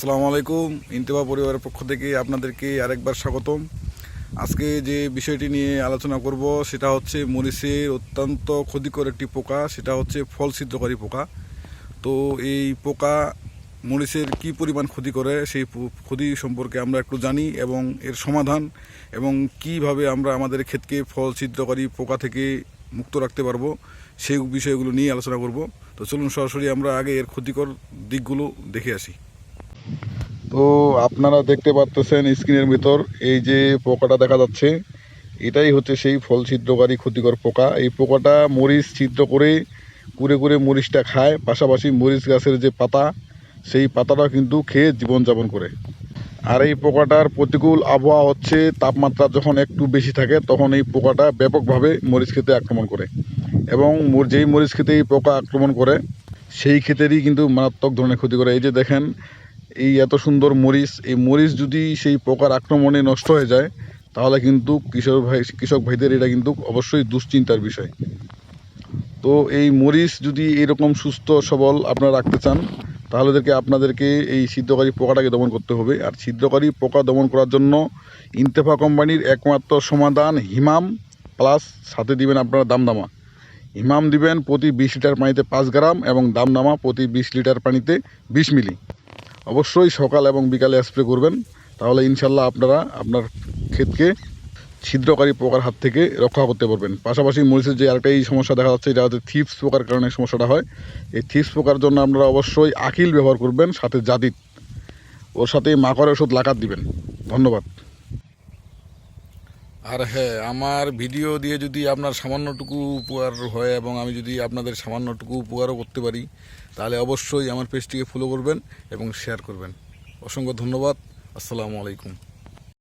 আসসালামু আলাইকুম। ইন্তেবা পরিবারের পক্ষ থেকে আপনাদেরকে আরেকবার স্বাগতম। আজকে যে বিষয়টি নিয়ে আলোচনা করব, সেটা হচ্ছে মরিচের অত্যন্ত ক্ষতিকর একটি পোকা, সেটা হচ্ছে ফল ছিদ্রকারী পোকা। তো এই পোকা মরিচের কি পরিমাণ ক্ষতি করে, সেই ক্ষতি সম্পর্কে আমরা একটু জানি এবং এর সমাধান এবং কীভাবে আমরা আমাদের ক্ষেতকে ফল ছিদ্রকারী পোকা থেকে মুক্ত রাখতে পারব, সেই বিষয়গুলো নিয়ে আলোচনা করব। তো চলুন সরাসরি আমরা আগে এর ক্ষতিকর দিকগুলো দেখে আসি। তো আপনারা দেখতে পাচ্ছেন স্ক্রিনের ভিতর, এই যে পোকাটা দেখা যাচ্ছে, এটাই হচ্ছে সেই ফল ছিদ্রকারী ক্ষতিকর পোকা। এই পোকাটা মরিচ ছিদ্র করে কুড়ে কুড়ে মরিচটা খায়, পাশাপাশি মরিচ গাছের যে পাতা, সেই পাতাটা কিন্তু খেয়ে জীবনযাপন করে। আর এই পোকাটার প্রতিকূল আবহাওয়া হচ্ছে, তাপমাত্রা যখন একটু বেশি থাকে, তখন এই পোকাটা ব্যাপকভাবে মরিচ খেতে আক্রমণ করে। এবং যেই মরিচ খেতে এই পোকা আক্রমণ করে, সেই ক্ষেতেরই কিন্তু মারাত্মক ধরনের ক্ষতি করে। এই যে দেখেন এই এত সুন্দর মরিচ, এই মরিচ যদি সেই পোকার আক্রমণে নষ্ট হয়ে যায়, তাহলে কিন্তু কৃষক ভাই, কৃষক ভাইদের এটা কিন্তু অবশ্যই দুশ্চিন্তার বিষয়। তো এই মরিচ যদি এরকম সুস্থ, সবল আপনারা রাখতে চান, তাহলে ওদেরকে, আপনাদেরকে এই ছিদ্রকারী পোকাটাকে দমন করতে হবে। আর ছিদ্রকারী পোকা দমন করার জন্য ইন্তেফা কোম্পানির একমাত্র সমাধান হিমাম, প্লাস সাথে দিবেন আপনারা দামদামা। হিমাম দিবেন প্রতি বিশ লিটার পানিতে পাঁচ গ্রাম এবং দামদামা প্রতি বিশ লিটার পানিতে বিশ মিলি। অবশ্যই সকাল এবং বিকালে স্প্রে করবেন। তাহলে ইনশাল্লাহ আপনারা আপনার ক্ষেতকে ছিদ্রকারী পোকার হাত থেকে রক্ষা করতে পারবেন। পাশাপাশি মরিচের যে আরেকটা এই সমস্যা দেখা যাচ্ছে, এটা হচ্ছে থিপস পোকার কারণে সমস্যাটা হয়। এই থিপস পোকার জন্য আপনারা অবশ্যই আকিল ব্যবহার করবেন, সাথে জাদিত। ওর সাথে মাকড় ওষুধ লাগাত দিবেন। ধন্যবাদ। আর হ্যাঁ আমার ভিডিও দিয়ে যদি আপনার সামান্যটুকু উপকার হয় এবং আমি যদি আপনাদের সামান্যটুকু উপকারও করতে পারি, তাহলে অবশ্যই আমার পেজটিকে ফলো করবেন এবং শেয়ার করবেন। অসংখ্য ধন্যবাদ। আসসালামু আলাইকুম।